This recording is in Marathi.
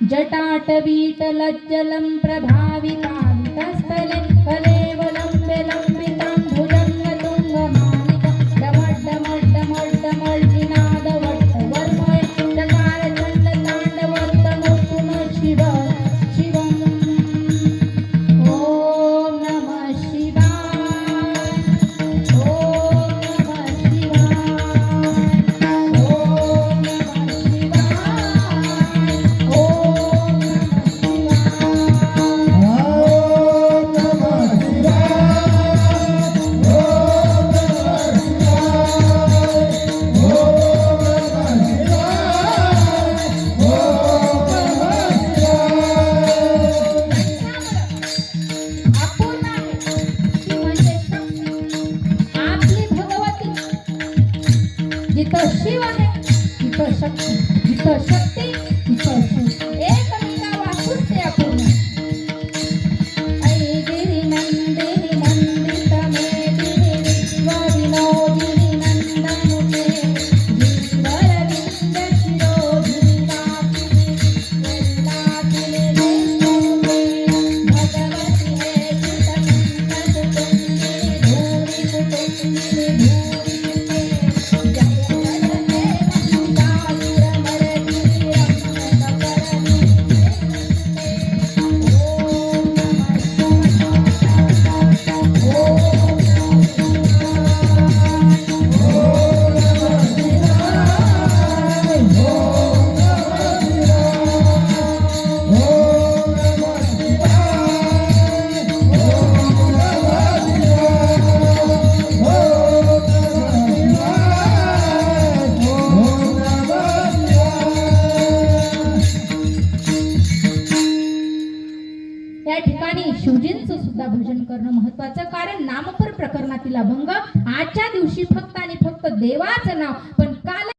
जटाटवीटलज्जलं प्रभाविता। गीत शिव आहे तिथं शक्ती गीत शक्ती या ठिकाणी शिवजींचं सुद्धा भजन करणं महत्वाचं कारण नामपर प्रकरणातील अभंग आजच्या दिवशी फक्त आणि फक्त देवाचं नाव. पण काल